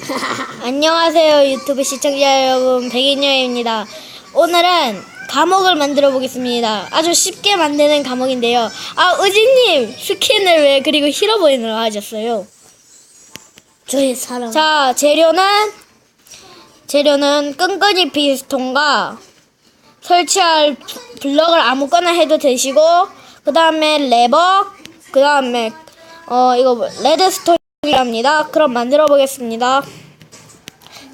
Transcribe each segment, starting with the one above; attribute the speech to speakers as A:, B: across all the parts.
A: 안녕하세요 유튜브 시청자 여러분. 백인여입니다. 오늘은 감옥을 만들어 보겠습니다. 아주 쉽게 만드는 감옥인데요. 아 의지님 스킨을 왜 그리고 히로보인으로 하셨어요?
B: 저의 사랑.
A: 자 재료는 재료는 끈끈이 피스톤과 설치할 부- 블럭을 아무거나 해도 되시고 그 다음에 레버 그 다음에 어 이거 뭐- 레드스톤 이랍니다. 그럼 만들어 보겠습니다.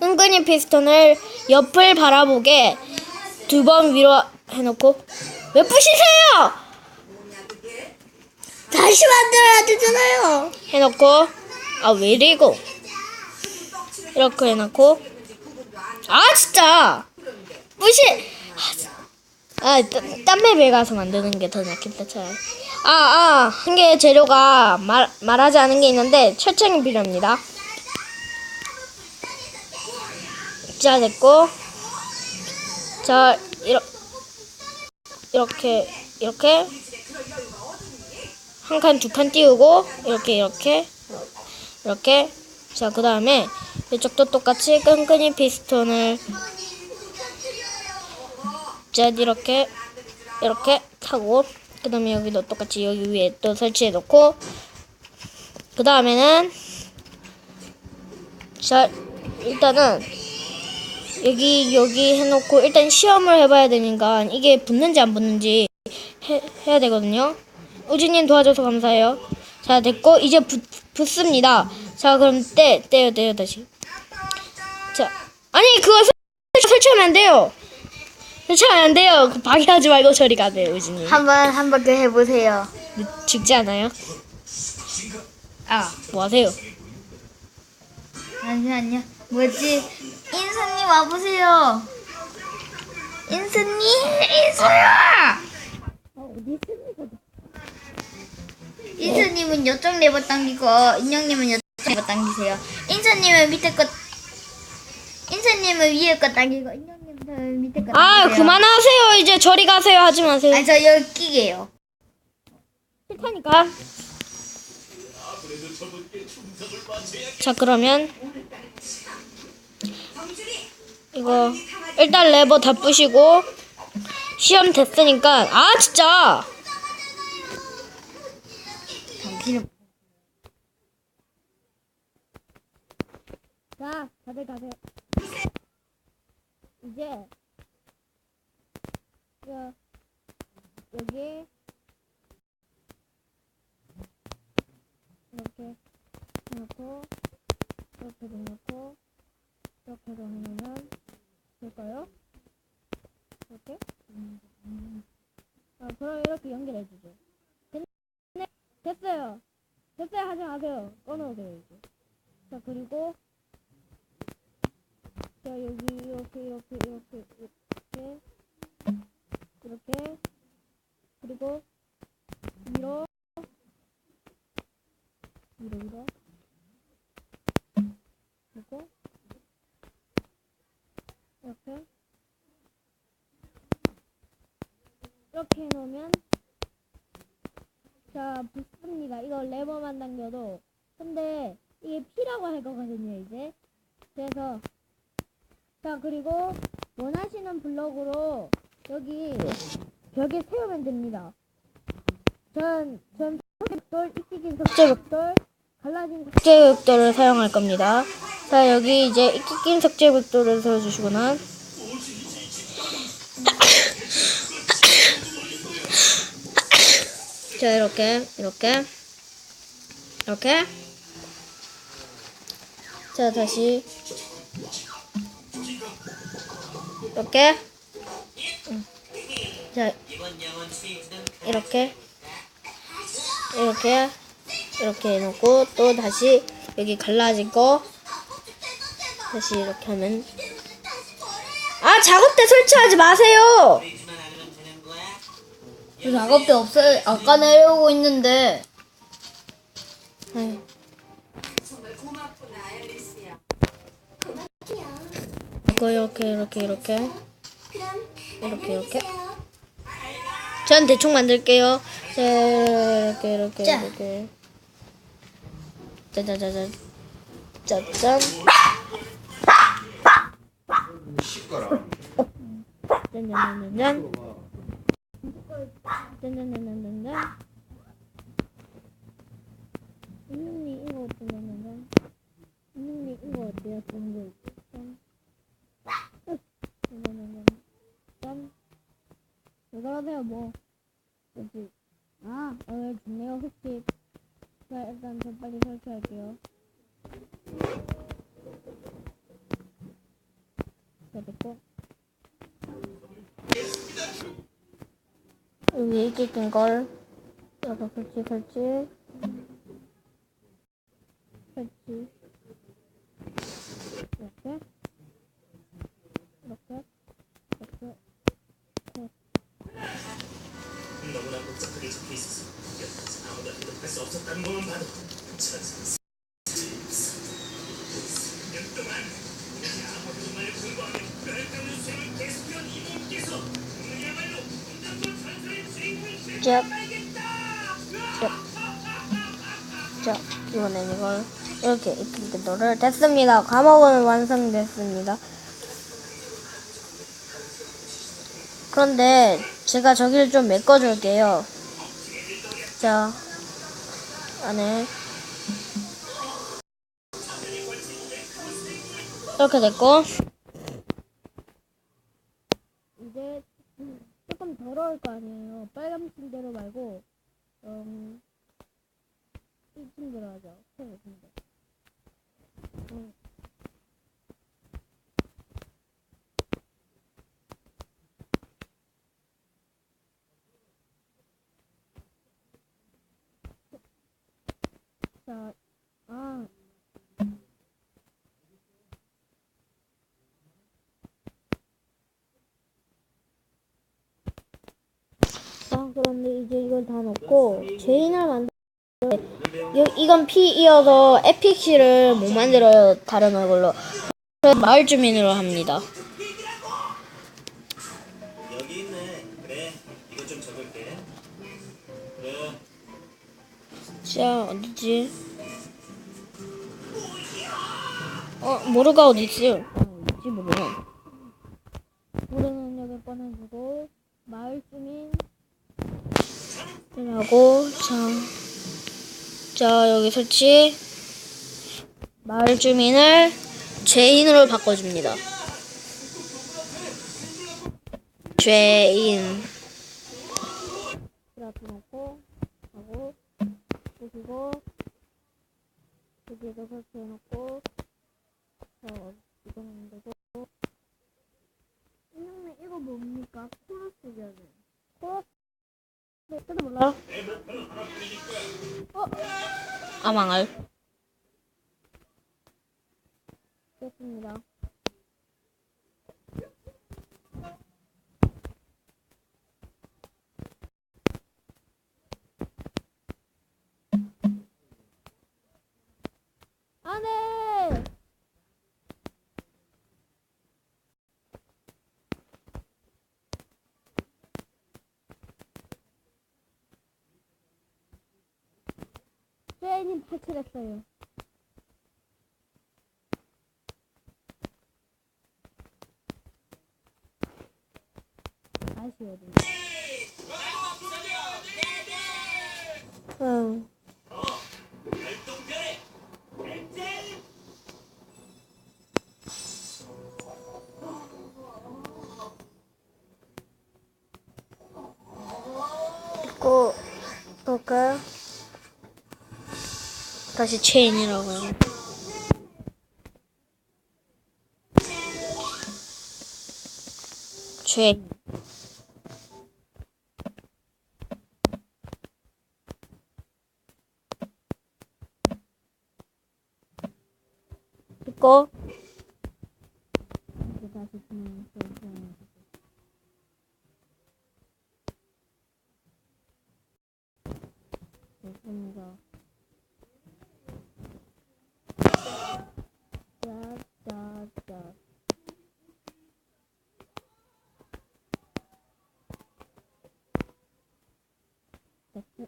A: 끈끈이 피스톤을 옆을 바라보게 두 번 위로 해놓고. 왜 부시세요?
B: 다시 만들어야 되잖아요.
A: 해놓고. 아왜 이리고? 이렇게 해놓고. 아 진짜! 무시! 아 딴- 딴 맵에 가서 만드는 게 더 낫겠다 차라리 아 아 한 개 재료가 말 말하지 않은 게 있는데 철창이 필요합니다. 자 됐고. 자 이러, 이렇게 이렇게. 한 칸 두 칸 띄우고 이렇게 이렇게. 이렇게. 자 그 다음에 이쪽도 똑같이 끈끈이 피스톤을 자 이렇게 이렇게 타고 그 다음에 여기도 똑같이 여기 위에 또 설치해 놓고 그 다음에는 자 일단은 여기 여기 해놓고 일단 시험을 해봐야 되니까 이게 붙는지 안 붙는지 해, 해야 되거든요. 우진님 도와줘서 감사해요. 자 됐고 이제 붙, 붙습니다. 자 그럼 떼 떼요 떼요 다시. 자 아니 그거 설- 설치하면 안 돼요 설치하면 안 돼요 그 방해하지 말고 저리 가세요 우진님
B: 한번 한번더 해보세요.
A: 죽지 않아요? 아 뭐 하세요?
B: 잠시만요. 뭐지? 인수님 와보세요. 인수님, 인수야. 인수님은 이쪽 레버 당기고 인형님은 이쪽 레버 당기세요. 인수님은 밑에 거, 인수님은 위에 거 당기고 인형님은 밑에 거 당기세요.
A: 아 그만하세요. 이제 저리 가세요. 하지 마세요.
B: 아니 저 여기 끼게요.
A: 싫다니까. 자 그러면 이거 일단 레버 다 부시고 시험 됐으니까 아 진짜!
B: 당신은
A: 자 다들 가세요 이제 여, 여기 이렇게 해놓고 이렇게도 해놓고 이렇게도 해놓으면 될까요? 이렇게? 아 그럼 이렇게 연결해주죠. 됐네? 됐어요. 됐어요. 하지 마세요. 꺼놓으세요 이제. 자 그리고 자 여기 이렇게 이렇게 이렇게 이렇게 이렇게. 그리고 위로 위로 위로. 그리고 이렇게. 이렇게 해놓으면 자 붙습니다. 이거 레버만 당겨도. 근데 이게 P라고 할 거거든요 이제. 그래서 자 그리고 원하시는 블럭으로 여기 벽에 세우면 됩니다. 전, 전 석재벽돌, 익히긴 석재벽돌, 갈라진 석재벽돌을 사용할 겁니다. 자 여기 이제 익히긴 석재벽돌을 세워주시거나 자 이렇게 이렇게 이렇게 자 다시 이렇게 응. 자 이렇게 이렇게 이렇게 해놓고 또 다시 여기 갈라진 거 다시 이렇게 하면 아 작업대 설치하지 마세요
B: 작업대 없어요. 아까 내려오고 있는데.
A: 아유. 이거 이렇게 이렇게 이렇게 이렇게 이렇게 전 대충 만들게요. 자, 이렇게 이렇게
B: 자.
A: 이렇게 짜자자자 짜잔. 짠짠짠짠짠. 짠짠짠짠짠. 이놈이 이거 어쩌냐면 이놈이 이거? 정글. 짠. 짠. 왜 그러세요 뭐? 뭐지? 아 오늘 좋네요 혹시 자 일단 저 빨리 설치할게요. 자 됐고. 여기 이렇게 낀 걸. 여기 설치 설치. 설치.
C: 수 없었다는 것만 봐도 천상 년 동안 우리 아무도 말 공부하며 뼈를 깎는 셈을 계속해온 이 몸께서 오늘야말로 운전도 전설의 주인공을
A: 자.
C: 되찾아야겠다!
A: 자, 이번엔 이걸 이렇게 이렇게 노를 됐습니다. 과목은 완성됐습니다. 그런데 제가 저기를 좀 메꿔줄게요. 자, 안에 이렇게 됐고 이제 조금 더러울 거 아니에요. 빨간 침대로 말고 음. 이 침대로 하죠. 침대. 응. 자, 아. 아, 그런데 이제 이걸 다 넣고 제인을 만들 이- 이건 P이어서 에픽시를 못 만들어요 다른 얼굴로 마을 주민으로 합니다 자 어디지? 어 모르가 어디지? 어, 어디지 모르 모르는 여기 꺼내주고 마을 주민 하고 자, 자 여기 설치. 마을 주민을 죄인으로 바꿔줍니다. 죄인 이렇게 놓고 하고 보시고 여기에도 설치해놓고 자 이거는 되고 이놈의 이거 뭡니까? 코러스잖아요 코러스 네, 저도 몰라요 어? 아 망할 됐습니다 안해 쇠님 탈출했어요. 아쉬워요. 응. 있고 볼까요? 다시 체인이라고 요. 체인. 있고 이제 다시습니다. 짜짜짜. 됐어.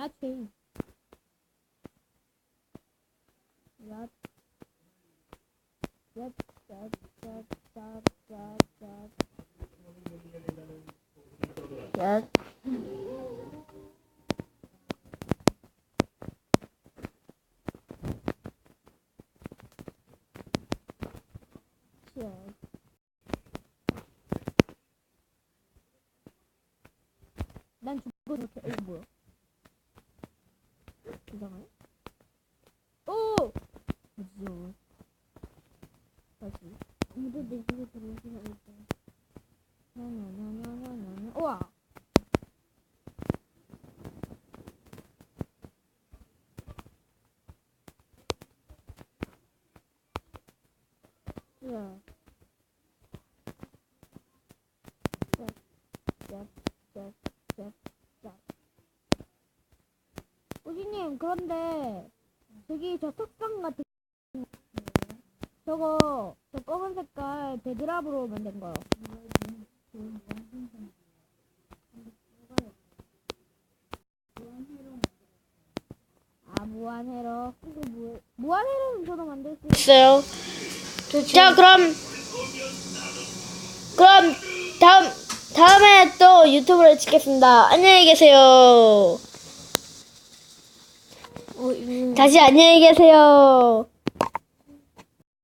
A: 야, 제이. 야. 야, 야, 야, 야, 야, 야.
B: 야,
A: 야. 난 죽고 못해. 이거 뭐야? 이상해? 오! 무서워. 다시. 아무도 내 집에 들어오지 않았어. 나나나나나나. 우와! 야. 우지님 그런데 저기 저 석상 같은 저거 저 검은 색깔 베드랍으로 만든 거요. 아 무한회로 무한회로는 저도 만들 수 있.
B: 있어요. 자, 그럼, 그럼, 다음, 다음에 또 유튜브를 찍겠습니다. 안녕히 계세요. 다시 안녕히 계세요.